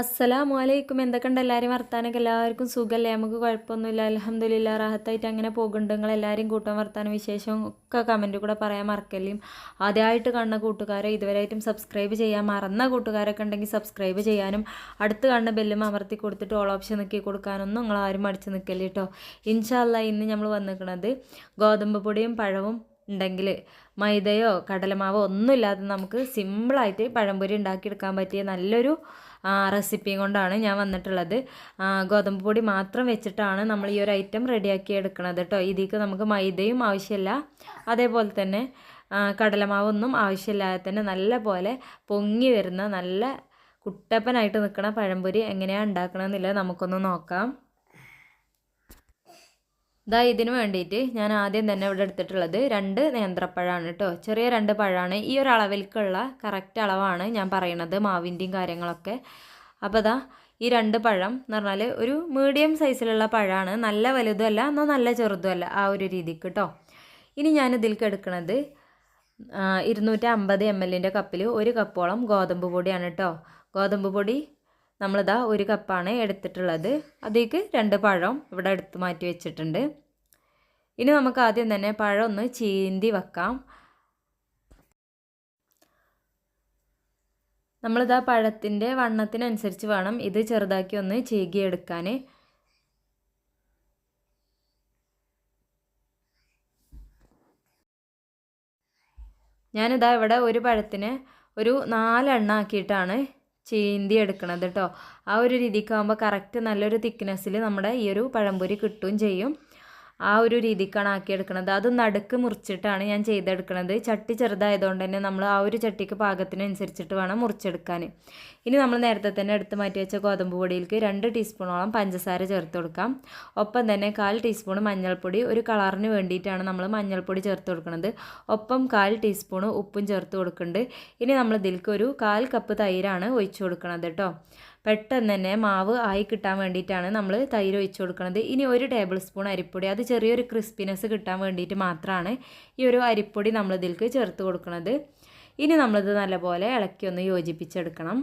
അസ്സലാമു അലൈക്കും എന്തൊക്കെയുണ്ട്? എല്ലാവരും വർത്താനൊക്കെ എല്ലാവർക്കും സുഖമല്ലേ? നമുക്ക് കുഴപ്പമൊന്നുമില്ല. അലഹമ്മദില്ല റാഹത്തായിട്ട് അങ്ങനെ പോകുന്നുണ്ട്. നിങ്ങൾ എല്ലാവരും കൂട്ടാൻ വർത്താനം വിശേഷം ഒക്കെ കമന്റ് കൂടെ പറയാൻ മറക്കല്ലേയും. ആദ്യമായിട്ട് കാണുന്ന കൂട്ടുകാരെ ഇതുവരെയായിട്ടും സബ്സ്ക്രൈബ് ചെയ്യാൻ മറന്ന കൂട്ടുകാരൊക്കെ ഉണ്ടെങ്കിൽ സബ്സ്ക്രൈബ് ചെയ്യാനും അടുത്ത് കാണുന്ന ബെല്ലും അമർത്തി കൊടുത്തിട്ട് ഓൾ ഓപ്ഷൻ നിൽക്കി കൊടുക്കാനൊന്നും നിങ്ങൾ ആരും മടിച്ച് നിൽക്കല്ലേ കേട്ടോ. ഇൻഷാല്ല ഇന്ന് നമ്മൾ വന്നിരിക്കുന്നത് ഗോതമ്പ് പൊടിയും പഴവും ഉണ്ടെങ്കിൽ മൈദയോ കടലമാവോ ഒന്നുമില്ലാതെ നമുക്ക് സിമ്പിളായിട്ട് പഴംപൊരി ഉണ്ടാക്കിയെടുക്കാൻ പറ്റിയ നല്ലൊരു റെസിപ്പിയും കൊണ്ടാണ് ഞാൻ വന്നിട്ടുള്ളത്. ഗോതമ്പ് പൊടി മാത്രം വെച്ചിട്ടാണ് നമ്മൾ ഈ ഒരു ഐറ്റം റെഡിയാക്കി എടുക്കുന്നത് കേട്ടോ ഇതിലേക്ക് നമുക്ക് മൈദയും ആവശ്യമില്ല. അതേപോലെ തന്നെ കടലമാവൊന്നും ആവശ്യമില്ലാതെ തന്നെ നല്ല പോലെ പൊങ്ങി വരുന്ന നല്ല കുട്ടപ്പനായിട്ട് നിൽക്കുന്ന പഴംപൊരി എങ്ങനെയാണ് ഉണ്ടാക്കണമെന്നില്ല നമുക്കൊന്ന് നോക്കാം. ഇതാ ഇതിന് വേണ്ടിയിട്ട് ഞാൻ ആദ്യം തന്നെ ഇവിടെ എടുത്തിട്ടുള്ളത് രണ്ട് നേന്ത്രപ്പഴമാണ് കേട്ടോ ചെറിയ രണ്ട് പഴമാണ് ഈ ഒരു അളവിലേക്കുള്ള കറക്റ്റ് അളവാണ് ഞാൻ പറയണത് മാവിന്റെയും കാര്യങ്ങളൊക്കെ. അപ്പോൾ ഇതാ ഈ രണ്ട് പഴം എന്ന് പറഞ്ഞാൽ ഒരു മീഡിയം സൈസിലുള്ള പഴമാണ് നല്ല വലുതുമല്ല എന്നാൽ നല്ല ചെറുതുമല്ല ആ ഒരു രീതിക്ക് കേട്ടോ ഇനി ഞാൻ ഇതിലേക്ക് എടുക്കുന്നത് ഇരുന്നൂറ്റി അമ്പത് എം എല്ലിന്റെ കപ്പിൽ ഒരു കപ്പോളം ഗോതമ്പ് പൊടിയാണ് കേട്ടോ ഗോതമ്പ് പൊടി നമ്മളിതാ ഒരു കപ്പാണ് എടുത്തിട്ടുള്ളത്. അതിലേക്ക് രണ്ട് പഴം ഇവിടെ എടുത്ത് മാറ്റി വെച്ചിട്ടുണ്ട്. ഇനി നമുക്ക് ആദ്യം തന്നെ പഴം ഒന്ന് ചീന്തി വെക്കാം. നമ്മളിതാ പഴത്തിന്റെ വണ്ണത്തിനനുസരിച്ച് വേണം ഇത് ചെറുതാക്കി ഒന്ന് ചീകിയെടുക്കാൻ ഞാനിതാ ഇവിടെ ഒരു പഴത്തിന് ഒരു നാലെണ്ണ ആക്കിയിട്ടാണ് ചീന്തി എടുക്കണത് കേട്ടോ ആ ഒരു രീതിക്കാകുമ്പോൾ കറക്റ്റ് നല്ലൊരു തിക്നെസ്സിൽ നമ്മുടെ ഈ ഒരു പഴംപൊരി കിട്ടുകയും ചെയ്യും. ആ ഒരു രീതിക്കാണ് ആക്കിയെടുക്കുന്നത് അത് നടുക്ക് മുറിച്ചിട്ടാണ് ഞാൻ ചെയ്തെടുക്കുന്നത് ചട്ടി ചെറുതായതുകൊണ്ട് തന്നെ നമ്മൾ ആ ഒരു ചട്ടിക്ക് പാകത്തിനനുസരിച്ചിട്ട് വേണം മുറിച്ചെടുക്കാൻ. ഇനി നമ്മൾ നേരത്തെ തന്നെ എടുത്ത് മാറ്റി വെച്ച ഗോതമ്പ് പൊടിയിലേക്ക് രണ്ട് ടീസ്പൂണോളം പഞ്ചസാര ചേർത്ത് കൊടുക്കാം. ഒപ്പം തന്നെ കാൽ ടീസ്പൂൺ മഞ്ഞൾപ്പൊടി ഒരു കളറിന് വേണ്ടിയിട്ടാണ് നമ്മൾ മഞ്ഞൾപ്പൊടി ചേർത്ത് കൊടുക്കുന്നത് ഒപ്പം കാൽ ടീസ്പൂൺ ഉപ്പും ചേർത്ത് കൊടുക്കുന്നുണ്ട്. ഇനി നമ്മൾ ഇതിലേക്ക് ഒരു കാൽ കപ്പ് തൈരാണ് ഒഴിച്ചു കൊടുക്കുന്നത് കേട്ടോ. പെട്ടെന്ന് തന്നെ മാവ് ആയി കിട്ടാൻ വേണ്ടിയിട്ടാണ് നമ്മൾ തൈര് ഒഴിച്ച് കൊടുക്കുന്നത് ഇനി ഒരു ടേബിൾ സ്പൂൺ അരിപ്പൊടി അത് ചെറിയൊരു ക്രിസ്പിനെസ് കിട്ടാൻ വേണ്ടിയിട്ട് മാത്രമാണ് ഈ ഒരു അരിപ്പൊടി നമ്മൾ ചേർത്ത് കൊടുക്കുന്നത് ഇനി നമ്മളിത് നല്ലപോലെ ഇളക്കി ഒന്ന് യോജിപ്പിച്ചെടുക്കണം.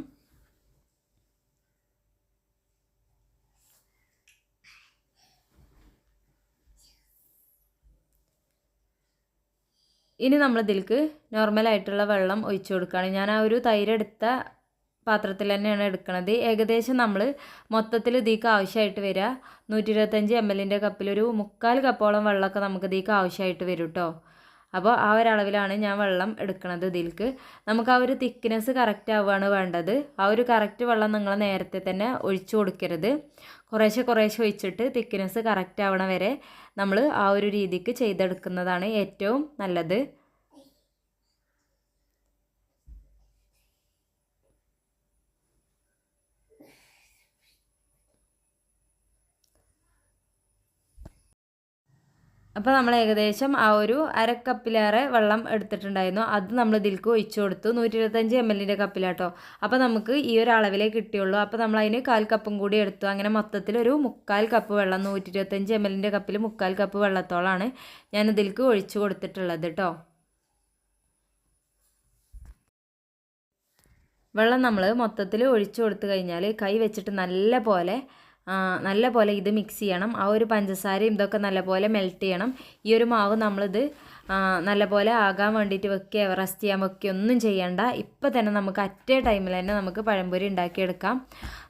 ഇനി നമ്മൾ നോർമലായിട്ടുള്ള വെള്ളം ഒഴിച്ചു കൊടുക്കുകയാണ്. ഞാൻ ആ ഒരു തൈരെടുത്ത പാത്രത്തിൽ തന്നെയാണ് എടുക്കുന്നത് ഏകദേശം നമ്മൾ മൊത്തത്തിൽ ഇതിക്ക് ആവശ്യമായിട്ട് വരിക നൂറ്റി ഇരുപത്തഞ്ച് എം എല്ലിന്റെ കപ്പിലൊരു മുക്കാൽ കപ്പോളം വെള്ളമൊക്കെ നമുക്ക് ഇതിക്ക് ആവശ്യമായിട്ട് വരും കേട്ടോ അപ്പോൾ ആ ഒരളവിലാണ് ഞാൻ വെള്ളം എടുക്കുന്നത് ഇതിലേക്ക് നമുക്ക് ആ ഒരു തിക്നെസ് കറക്റ്റ് ആവുകയാണ് വേണ്ടത്. ആ ഒരു കറക്റ്റ് വെള്ളം നിങ്ങൾ നേരത്തെ തന്നെ ഒഴിച്ചു കൊടുക്കരുത്. കുറേശ്ശെ കുറേശ്ശെ ഒഴിച്ചിട്ട് തിക്നെസ് കറക്റ്റ് ആവണ വരെ നമ്മൾ ആ ഒരു രീതിക്ക് ചെയ്തെടുക്കുന്നതാണ് ഏറ്റവും നല്ലത്. അപ്പോൾ നമ്മൾ ഏകദേശം ആ ഒരു അര കപ്പിലേറെ വെള്ളം എടുത്തിട്ടുണ്ടായിരുന്നു. അത് നമ്മൾ ഇതിലേക്ക് ഒഴിച്ചു കൊടുത്തു. നൂറ്റി ഇരുപത്തഞ്ച് എം എല്ലിന്റെ കപ്പിലാട്ടോ. അപ്പോൾ നമുക്ക് ഈ ഒരു അളവിലേ കിട്ടിയുള്ളൂ. അപ്പോൾ നമ്മൾ അതിന് കാൽ കപ്പും കൂടി എടുത്തു. അങ്ങനെ മൊത്തത്തിൽ ഒരു മുക്കാൽ കപ്പ് വെള്ളം നൂറ്റി ഇരുപത്തഞ്ച് എം എല്ലിന്റെ കപ്പിൽ മുക്കാൽ കപ്പ് വെള്ളത്തോളാണ് ഞാൻ ഇതിലേക്ക് ഒഴിച്ചു കൊടുത്തിട്ടുള്ളത് കേട്ടോ വെള്ളം നമ്മൾ മൊത്തത്തിൽ ഒഴിച്ചു കൊടുത്തു കഴിഞ്ഞാൽ കൈ വെച്ചിട്ട് നല്ല പോലെ നല്ല പോലെ ഇത് മിക്സ് ചെയ്യണം. ആ ഒരു പഞ്ചസാരയും ഇതൊക്കെ നല്ലപോലെ മെൽറ്റ് ചെയ്യണം. ഈ ഒരു മാവ് നമ്മളിത് നല്ലപോലെ ആകാൻ വേണ്ടിയിട്ട് വെക്കുക റെസ്റ്റ് ചെയ്യാൻ വെക്കുക ഒന്നും ചെയ്യണ്ട. ഇപ്പം തന്നെ നമുക്ക് അറ്റേ ടൈമിൽ തന്നെ നമുക്ക് പഴംപൊരി ഉണ്ടാക്കിയെടുക്കാം.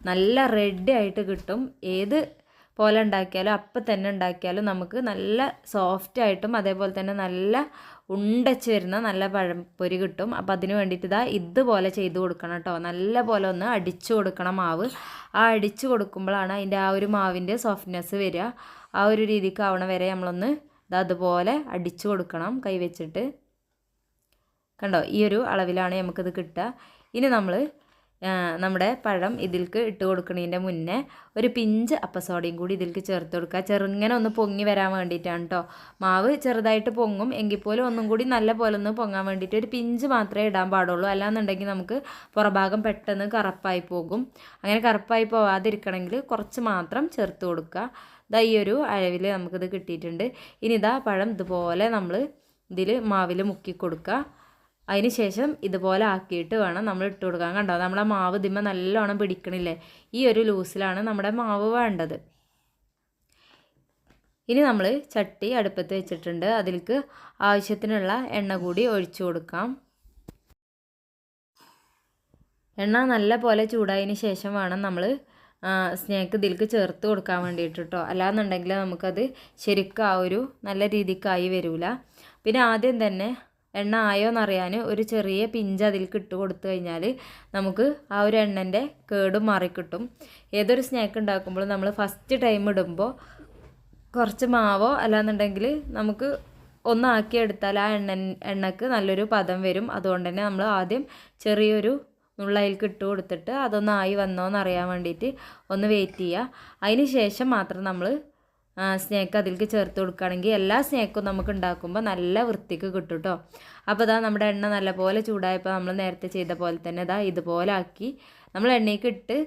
നല്ല റെഡി ആയിട്ട് കിട്ടും. ഏത് പോലെ ഉണ്ടാക്കിയാലും അപ്പം തന്നെ ഉണ്ടാക്കിയാലും നമുക്ക് നല്ല സോഫ്റ്റ് ആയിട്ടും അതേപോലെ തന്നെ നല്ല ഉണ്ടച്ച് വരുന്ന നല്ല പഴംപൊരി കിട്ടും. അപ്പം അതിന് വേണ്ടിയിട്ട് ഇതാ ഇതുപോലെ ചെയ്ത് കൊടുക്കണം കേട്ടോ. നല്ല പോലെ ഒന്ന് അടിച്ചു കൊടുക്കണം മാവ്. ആ അടിച്ച് കൊടുക്കുമ്പോഴാണ് അതിന്റെ ആ ഒരു മാവിന്റെ സോഫ്റ്റ്നെസ് വരിക. ആ ഒരു രീതിക്ക് ആവണ വരെ നമ്മളൊന്ന് ഇത് അതുപോലെ അടിച്ചു കൊടുക്കണം കൈവച്ചിട്ട് കണ്ടോ? ഈ ഒരു അളവിലാണ് നമുക്കിത് കിട്ടുക. ഇനി നമ്മൾ നമ്മുടെ പഴം ഇതിൽക്ക് ഇട്ട് കൊടുക്കുന്നതിന്റെ മുന്നേ ഒരു പിഞ്ച് അപ്പസോഡയും കൂടി ഇതിൽക്ക് ചേർത്ത് കൊടുക്കുക. ചെറുങ്ങനെ ഒന്ന് പൊങ്ങി വരാൻ വേണ്ടിയിട്ടാണ് കേട്ടോ മാവ് ചെറുതായിട്ട് പൊങ്ങും. എങ്കിൽ പോലും ഒന്നും കൂടി നല്ല പോലെ ഒന്ന് പൊങ്ങാൻ വേണ്ടിയിട്ട് ഒരു പിഞ്ച് മാത്രമേ ഇടാൻ പാടുള്ളൂ. അല്ലാന്നുണ്ടെങ്കിൽ നമുക്ക് പുറഭാഗം പെട്ടെന്ന് കറപ്പായി പോകും. അങ്ങനെ കറുപ്പായി പോവാതിരിക്കണമെങ്കിൽ കുറച്ച് മാത്രം ചേർത്ത് കൊടുക്കുക. ഇതാ ഈ ഒരു അഴവിൽ നമുക്കിത് കിട്ടിയിട്ടുണ്ട്. ഇനി ഇതാ പഴം ഇതുപോലെ നമ്മൾ ഇതിൽ മാവിൽ മുക്കി കൊടുക്കുക. അതിന് ശേഷം ഇതുപോലെ ആക്കിയിട്ട് വേണം നമ്മൾ ഇട്ട് കൊടുക്കാൻ. കണ്ടോ? നമ്മളെ മാവ് ഇതിമ്മ നല്ലോണം പിടിക്കണില്ലേ? ഈ ഒരു ലൂസിലാണ് നമ്മുടെ മാവ് വേണ്ടത്. ഇനി നമ്മൾ ചട്ടി അടുപ്പത്ത് വെച്ചിട്ടുണ്ട്. അതിലേക്ക് ആവശ്യത്തിനുള്ള എണ്ണ കൂടി ഒഴിച്ചു കൊടുക്കാം. എണ്ണ നല്ല പോലെ ചൂടായതിന് ശേഷം വേണം നമ്മൾ സ്നേക്ക് ഇതിലേക്ക് ചേർത്ത് കൊടുക്കാൻ വേണ്ടിയിട്ട് കേട്ടോ അല്ലാന്നുണ്ടെങ്കിൽ നമുക്കത് ശരിക്കും ആ ഒരു നല്ല രീതിക്കായി വരില്ല പിന്നെ ആദ്യം തന്നെ എണ്ണ ആയോ എന്നറിയാൻ ഒരു ചെറിയ പിഞ്ച് അതിലേക്ക് ഇട്ട് കൊടുത്തു കഴിഞ്ഞാൽ നമുക്ക് ആ ഒരു എണ്ണന്റെ കേടും മാറിക്കിട്ടും. ഏതൊരു സ്നാക്ക് ഉണ്ടാക്കുമ്പോഴും നമ്മൾ ഫസ്റ്റ് ടൈം ഇടുമ്പോൾ കുറച്ച് മാവോ അല്ലാന്നുണ്ടെങ്കിൽ നമുക്ക് ഒന്നാക്കി എടുത്താൽ ആ എണ്ണ എണ്ണക്ക് നല്ലൊരു പദം വരും. അതുകൊണ്ട് തന്നെ നമ്മൾ ആദ്യം ചെറിയൊരു നുള്ളയിലേക്ക് ഇട്ട് കൊടുത്തിട്ട് അതൊന്നായി വന്നോ എന്നറിയാൻ വേണ്ടിയിട്ട് ഒന്ന് വെയിറ്റ് ചെയ്യുക അതിന് ശേഷം മാത്രം നമ്മൾ സ്നേക്ക് അതിലേക്ക് ചേർത്ത് കൊടുക്കുകയാണെങ്കിൽ എല്ലാ സ്നേക്കും നമുക്ക് ഉണ്ടാക്കുമ്പോൾ നല്ല വൃത്തിക്ക് കിട്ടും കേട്ടോ അപ്പോൾ ഇതാ നമ്മുടെ എണ്ണ നല്ലപോലെ ചൂടായപ്പോൾ നമ്മൾ നേരത്തെ ചെയ്ത പോലെ തന്നെ ഇതാ ഇതുപോലെ ആക്കി. നമ്മൾ എണ്ണയ്ക്ക് ഇട്ട്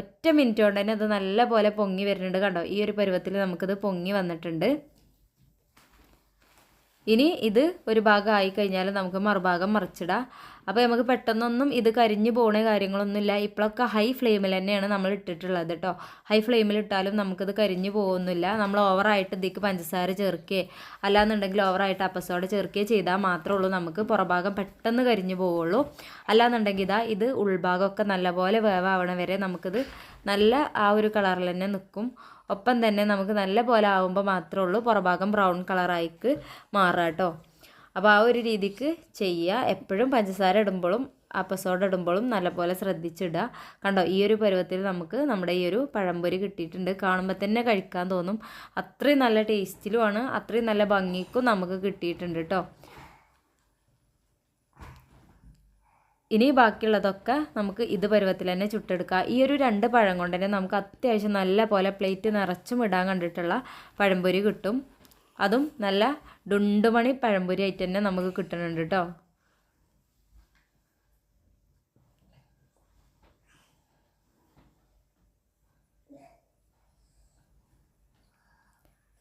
ഒറ്റ മിനിറ്റ് കൊണ്ട് തന്നെ അത് നല്ല പോലെ പൊങ്ങി വരുന്നുണ്ട് കണ്ടോ? ഈ ഒരു പരുവത്തിൽ നമുക്കിത് പൊങ്ങി വന്നിട്ടുണ്ട്. ഇനി ഇത് ഒരു ഭാഗം ആയി കഴിഞ്ഞാൽ നമുക്ക് മറുഭാഗം മറിച്ചിടാം. അപ്പോൾ നമുക്ക് പെട്ടെന്നൊന്നും ഇത് കരിഞ്ഞു പോണ കാര്യങ്ങളൊന്നുമില്ല. ഇപ്പോഴൊക്കെ ഹൈ ഫ്ലെയിമിൽ തന്നെയാണ് നമ്മൾ ഇട്ടിട്ടുള്ളത് കേട്ടോ. ഹൈ ഫ്ലെയിമിൽ ഇട്ടാലും നമുക്കിത് കരിഞ്ഞു പോകുന്നില്ല. നമ്മൾ ഓവറായിട്ട് ഇതിക്ക് പഞ്ചസാര ചേർക്കുകയോ അല്ലാന്നുണ്ടെങ്കിൽ ഓവറായിട്ട് അപ്പസോടെ ചേർക്കുകയോ ചെയ്താൽ മാത്രമേ ഉള്ളൂ. നമുക്ക് പുറഭാഗം പെട്ടെന്ന് കരിഞ്ഞു പോവുള്ളൂ. അല്ലാന്നുണ്ടെങ്കിൽ ഇതാ ഇത് ഉൾഭാഗമൊക്കെ നല്ലപോലെ വേവാവണ വരെ നമുക്കിത് നല്ല ആ ഒരു കളറിൽ തന്നെ നിൽക്കും. ഒപ്പം തന്നെ നമുക്ക് നല്ല പോലെ ആവുമ്പോൾ മാത്രമേ ഉള്ളൂ. പുറഭാഗം ബ്രൗൺ കളറായിക്ക് മാറുക കേട്ടോ. അപ്പോൾ ആ ഒരു രീതിക്ക് ചെയ്യുക എപ്പോഴും പഞ്ചസാര ഇടുമ്പോഴും അപ്പസോഡ ഇടുമ്പോഴും നല്ലപോലെ ശ്രദ്ധിച്ചിടുക. കണ്ടോ ഈ ഒരു പരുവത്തിൽ നമുക്ക് നമ്മുടെ ഈ ഒരു പഴംപൊരി കിട്ടിയിട്ടുണ്ട്. കാണുമ്പോൾ തന്നെ കഴിക്കാൻ തോന്നും. അത്രയും നല്ല ടേസ്റ്റിലുമാണ് അത്രയും നല്ല ഭംഗിക്കും നമുക്ക് കിട്ടിയിട്ടുണ്ട് കേട്ടോ. ഇനി ബാക്കിയുള്ളതൊക്കെ നമുക്ക് ഇത് പരുവത്തിൽ തന്നെ ചുട്ടെടുക്കാം. ഈ ഒരു രണ്ട് പഴം കൊണ്ട് തന്നെ നമുക്ക് അത്യാവശ്യം നല്ല പോലെ പ്ലേറ്റ് നിറച്ചും ഇടാൻ കണ്ടിട്ടുള്ള പഴംപൊരി കിട്ടും. അതും നല്ല ഡുണ്ടുമണി പഴംപൊരി ആയിട്ട് തന്നെ നമുക്ക് കിട്ടുന്നുണ്ട് കേട്ടോ.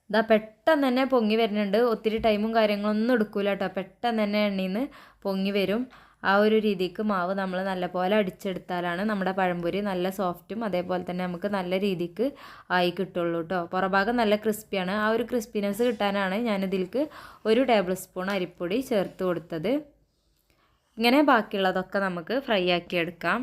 ഇതാ പെട്ടെന്ന് തന്നെ പൊങ്ങി വരുന്നുണ്ട്. ഒത്തിരി ടൈമും കാര്യങ്ങളൊന്നും എടുക്കൂല കേട്ടോ. പെട്ടെന്ന് തന്നെ എണ്ണയിൽ നിന്ന് പൊങ്ങി വരും. ആ ഒരു രീതിക്ക് മാവ് നമ്മൾ നല്ലപോലെ അടിച്ചെടുത്താലാണ് നമ്മുടെ പഴംപൊരി നല്ല സോഫ്റ്റും അതേപോലെ തന്നെ നമുക്ക് നല്ല രീതിക്ക് ആയി കിട്ടുള്ളൂ കേട്ടോ പുറഭാഗം നല്ല ക്രിസ്പിയാണ്. ആ ഒരു ക്രിസ്പിനെസ് കിട്ടാനാണ് ഞാനിതിലേക്ക് ഒരു ടേബിൾ സ്പൂൺ അരിപ്പൊടി ചേർത്ത് കൊടുത്തത്. ഇങ്ങനെ ബാക്കിയുള്ളതൊക്കെ നമുക്ക് ഫ്രൈ ആക്കി എടുക്കാം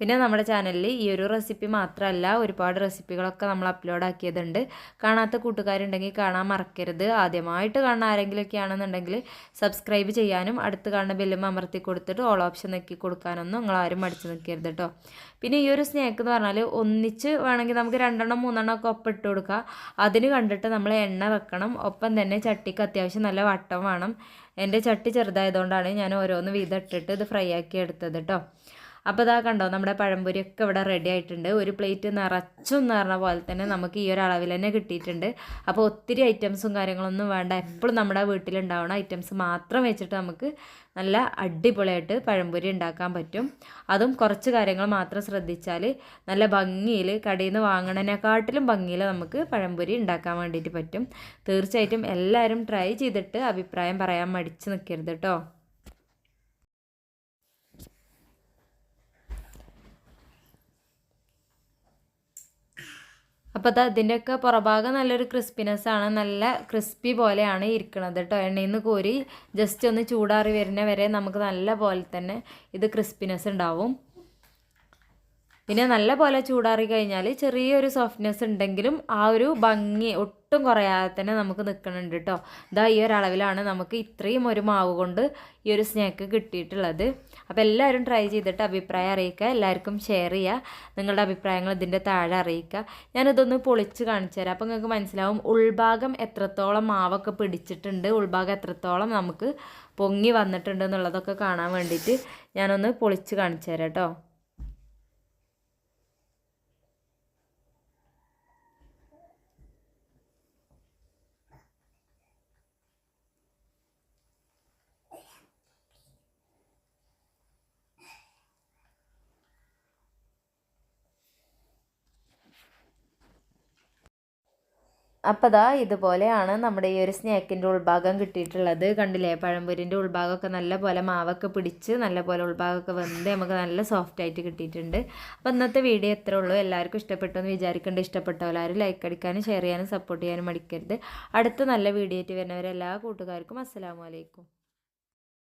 പിന്നെ നമ്മുടെ ചാനലിൽ ഈ ഒരു റെസിപ്പി മാത്രമല്ല ഒരുപാട് റെസിപ്പികളൊക്കെ നമ്മൾ അപ്ലോഡ് ആക്കിയതുണ്ട്. കാണാത്ത കൂട്ടുകാരുണ്ടെങ്കിൽ കാണാൻ മറക്കരുത്. ആദ്യമായിട്ട് കാണുന്ന ആരെങ്കിലുമൊക്കെ ആണെന്നുണ്ടെങ്കിൽ സബ്സ്ക്രൈബ് ചെയ്യാനും അടുത്ത് കാണുന്ന ബെല്ലും അമർത്തി കൊടുത്തിട്ട് ഓൾ ഓപ്ഷൻ നോക്കി കൊടുക്കാനൊന്നും നിങ്ങൾ ആരും മടിച്ചു നിൽക്കരുത് കേട്ടോ പിന്നെ ഈ ഒരു സ്നേക്ക് എന്ന് പറഞ്ഞാൽ ഒന്നിച്ച് വേണമെങ്കിൽ നമുക്ക് രണ്ടെണ്ണം മൂന്നെണ്ണം ഒക്കെ ഒപ്പം ഇട്ട് കൊടുക്കുക അതിന് കണ്ടിട്ട് നമ്മൾ എണ്ണ വെക്കണം. ഒപ്പം തന്നെ ചട്ടിക്ക് അത്യാവശ്യം നല്ല വട്ടം വേണം. എന്റെ ചട്ടി ചെറുതായതുകൊണ്ടാണ് ഞാൻ ഓരോന്ന് വീതം ഇട്ടിട്ട് ഇത് ഫ്രൈ ആക്കി എടുത്തത് കേട്ടോ അപ്പോൾ ഇതാ കണ്ടോ നമ്മുടെ പഴംപൊരിയൊക്കെ ഇവിടെ റെഡി ആയിട്ടുണ്ട്. ഒരു പ്ലേറ്റ് നിറച്ചും എന്ന് പറഞ്ഞ പോലെ തന്നെ നമുക്ക് ഈ ഒരു അളവിൽ തന്നെ കിട്ടിയിട്ടുണ്ട്. അപ്പോൾ ഒത്തിരി ഐറ്റംസും കാര്യങ്ങളൊന്നും വേണ്ട. എപ്പോഴും നമ്മുടെ വീട്ടിലുണ്ടാവുന്ന ഐറ്റംസ് മാത്രം വെച്ചിട്ട് നമുക്ക് നല്ല അടിപൊളിയായിട്ട് പഴംപൊരി ഉണ്ടാക്കാൻ പറ്റും. അതും കുറച്ച് കാര്യങ്ങൾ മാത്രം ശ്രദ്ധിച്ചാൽ നല്ല ഭംഗിയിൽ കടയിൽ നിന്ന് വാങ്ങണതിനെക്കാട്ടിലും ഭംഗിയിൽ നമുക്ക് പഴംപൊരി ഉണ്ടാക്കാൻ വേണ്ടിയിട്ട് പറ്റും. തീർച്ചയായിട്ടും എല്ലാവരും ട്രൈ ചെയ്തിട്ട് അഭിപ്രായം പറയാൻ മടിച്ച് നിൽക്കരുത് കേട്ടോ അപ്പോൾ അത് അതിന്റെയൊക്കെ പുറഭാഗം നല്ലൊരു ക്രിസ്പിനെസ് ആണ്. നല്ല ക്രിസ്പി പോലെയാണ് ഇരിക്കുന്നത് കേട്ടോ എണ്ണയിൽ നിന്ന് കോരി ജസ്റ്റ് ഒന്ന് ചൂടാറി വരുന്ന വരെ നമുക്ക് നല്ല പോലെ തന്നെ ഇത് ക്രിസ്പിനെസ് ഉണ്ടാവും. പിന്നെ നല്ല പോലെ ചൂടാറി കഴിഞ്ഞാൽ ചെറിയൊരു സോഫ്റ്റ്നെസ് ഉണ്ടെങ്കിലും ആ ഒരു ഭംഗി ഒട്ടും കുറയാതെ തന്നെ നമുക്ക് നിൽക്കുന്നുണ്ട് കേട്ടോ ഇതാ ഈ ഒരളവിലാണ് നമുക്ക് ഇത്രയും ഒരു മാവ് കൊണ്ട് ഈ ഒരു സ്നാക്ക് കിട്ടിയിട്ടുള്ളത്. അപ്പോൾ എല്ലാവരും ട്രൈ ചെയ്തിട്ട് അഭിപ്രായം അറിയിക്കുക എല്ലാവർക്കും ഷെയർ ചെയ്യുക നിങ്ങളുടെ അഭിപ്രായങ്ങൾ ഇതിന്റെ താഴെ അറിയിക്കുക. ഞാനിതൊന്ന് പൊളിച്ച് കാണിച്ചു തരാം. അപ്പോൾ നിങ്ങൾക്ക് മനസ്സിലാവും ഉൾഭാഗം എത്രത്തോളം മാവൊക്കെ പിടിച്ചിട്ടുണ്ട് ഉൾഭാഗം എത്രത്തോളം നമുക്ക് പൊങ്ങി വന്നിട്ടുണ്ട് എന്നുള്ളതൊക്കെ കാണാൻ വേണ്ടിയിട്ട് ഞാനൊന്ന് പൊളിച്ച് കാണിച്ചു തരാം കേട്ടോ അപ്പോൾ ദാ ഇതുപോലെയാണ് നമ്മുടെ ഈ ഒരു സ്നാക്കിന്റെ ഉൾഭാഗം കിട്ടിയിട്ടുള്ളത്. കണ്ടില്ലേ? പഴംപൊരിന്റെ ഉൾഭാഗമൊക്കെ നല്ല പോലെ മാവൊക്കെ പിടിച്ച് നല്ല പോലെ ഉൾഭാഗമൊക്കെ വെന്ത് നമുക്ക് നല്ല സോഫ്റ്റ് ആയിട്ട് കിട്ടിയിട്ടുണ്ട്. അപ്പോൾ ഇന്നത്തെ വീഡിയോ എത്ര ഉള്ളൂ. എല്ലാവർക്കും ഇഷ്ടപ്പെട്ടു എന്ന് വിചാരിക്കേണ്ട. ഇഷ്ടപ്പെട്ടവരാരും ലൈക്ക് അടിക്കാനും ഷെയർ ചെയ്യാനും സപ്പോർട്ട് ചെയ്യാനും മടിക്കരുത്. അടുത്ത നല്ല വീഡിയോ ആയിട്ട് വരുന്നവരെല്ലാ കൂട്ടുകാർക്കും അസ്സാം അലൈക്കും.